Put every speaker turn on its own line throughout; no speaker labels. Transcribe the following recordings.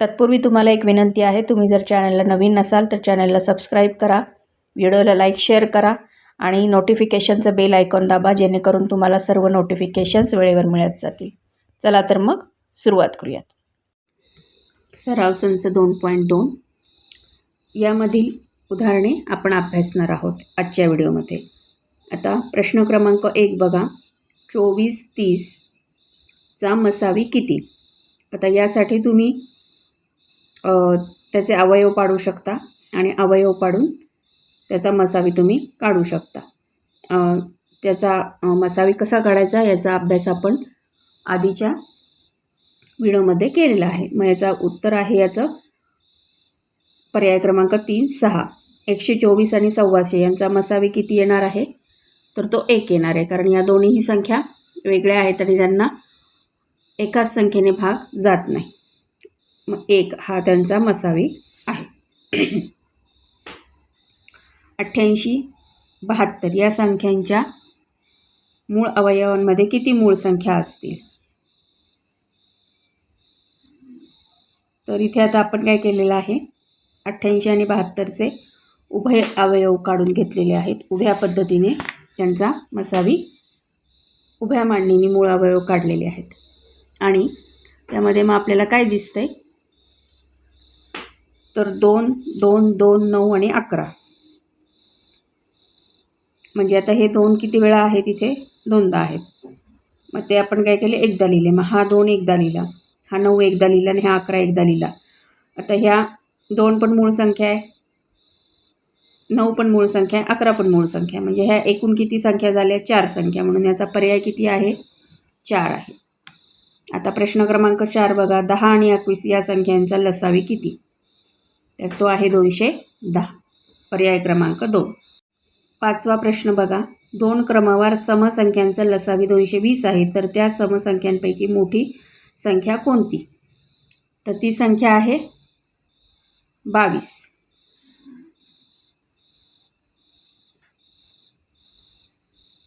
तत्पूर्वी तुम्हाला एक विनंती आहे तुम्ही जर चॅनलला नवीन नसाल तर चॅनलला सबस्क्राईब करा व्हिडिओला लाईक शेअर करा आणि नोटिफिकेशनचं बेल आयकॉन दाबा जेणेकरून तुम्हाला सर्व नोटिफिकेशन्स वेळेवर मिळत जातील. चला तर मग सुरुवात करूयात. सराव संच दोन पॉईंट दोन. यामधील उदाहरणे आपण अभ्यासणार आहोत आजच्या व्हिडिओमध्ये. आता प्रश्न क्रमांक एक बघा. चोवीस तीसचा मसावी किती? आता यासाठी तुम्ही त्याचे अवयव पाडू शकता आणि अवयव पाडून त्याचा मसावी तुम्ही काढू शकता. त्याचा मसावी कसा काढायचा याचा अभ्यास आपण आधीच्या व्हिडिओमध्ये केलेला आहे. मग याचा उत्तर आहे याचं पर्याय क्रमांक तीन सहा. एकशे चोवीस आणि सव्वाशे यांचा मसावी किती येणार आहे? तर तो एक येणार आहे. कारण या दोन्हीही संख्या वेगळ्या आहेत आणि त्यांना एकाच संख्येने भाग जात नाही. एक हा त्यांचा मसावी आहे. अठ्ठ्याऐंशी बहात्तर या संख्यांच्या मूळ अवयवांमध्ये किती मूळ संख्या असतील? तर इथे आता आपण काय केलेलं आहे? अठ्ठ्याऐंशी आणि बहात्तरचे उभय अवयव काढून घेतलेले आहेत. उभ्या पद्धतीने त्यांचा मसावी उभ्या मांडणीने मूळ अवयव काढलेले आहेत. आणि त्यामध्ये मग आपल्याला काय दिसतंय? तर दोन दोन दोन नऊ आणि अकरा. म्हणजे आता हे दोन किती वेळा आहेत इथे? दोनदा आहेत. मग ते आपण काय केले? एकदा लिहिले. मग हा दोन एकदा लिहिला. हा नऊ एकदा लिहिला आणि हा अकरा एकदा लिहिला. आता ह्या दोन पण मूळ संख्या आहे. नऊ पण मूळ संख्या आहे. अकरा पण मूळ संख्या आहे. म्हणजे ह्या एकूण किती संख्या झाल्या? चार संख्या. म्हणून याचा पर्याय किती आहे? चार आहे. आता प्रश्न क्रमांक चार बघा. दहा आणि एकवीस या संख्यांचा लसावी किती? तर तो आहे दोनशे दहा. पर्याय क्रमांक दोन. पाचवा प्रश्न बघा. दोन क्रमवार समसंख्यांचा लसावी दोनशे वीस आहे तर त्या समसंख्यांपैकी मोठी संख्या कोणती? तर ती संख्या आहे बावीस.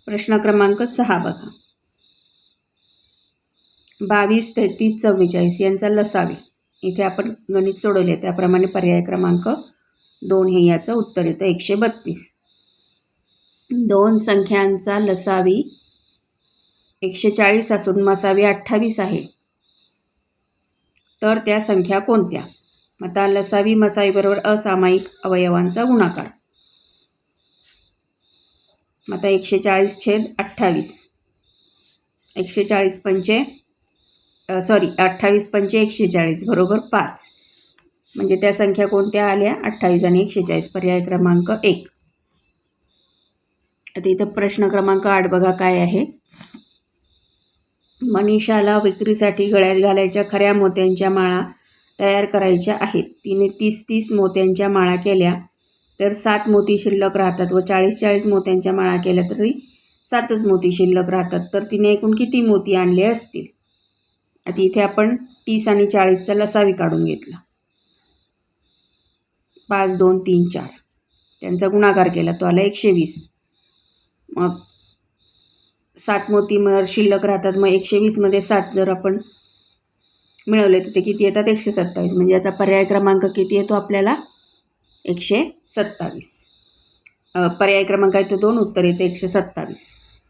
प्रश्न क्रमांक सहा बघा. बावीस तेहतीस चव्वेचाळीस यांचा लसावी. इथे आपण गणित सोडवले त्याप्रमाणे पर्याय क्रमांक दोन हे याचं उत्तर येतं एकशे बत्तीस. दोन संख्यांचा लसावी एकशे चाळीस असून मसावी अठ्ठावीस आहे. तर त्या संख्या कोणत्या? आता लसावी मसावीबरोबर असामायिक अवयवांचा गुणाकार. आता एकशे चाळीस छेद अठ्ठावीस. एकशे चाळीस पंचे सॉरी अठ्ठावीस पंचे एकशे चाळीस बरोबर पाच. म्हणजे त्या संख्या कोणत्या आल्या? अठ्ठावीस आणि एकशे चाळीस पर्याय क्रमांक एक. आता इथं प्रश्न क्रमांक आठ बघा काय आहे. मनीषाला विक्रीसाठी गळ्यात घालायच्या खऱ्या मोत्यांच्या माळा तयार करायच्या आहेत. तिने तीस तीस मोत्यांच्या माळा केल्या तर सात मोती शिल्लक राहतात व चाळीस चाळीस मोत्यांच्या माळा केल्या तरी सातच मोती शिल्लक राहतात. तर तिने एकूण किती मोती आणले असतील? आता इथे आपण तीस आणि चाळीसचा लसावी काढून घेतला. पाच दोन तीन चार. त्यांचा गुणाकार केला. तो आला एकशे वीस. मग सात मोती मग शिल्लक राहतात. मग एकशे वीसमध्ये सात जर आपण मिळवले तर ते किती येतात? एकशे सत्तावीस. म्हणजे याचा पर्याय क्रमांक किती येतो आपल्याला एकशे सत्तावीस. पर्याय क्रमांक आहे तो दोन. उत्तर येते एकशे सत्तावीस.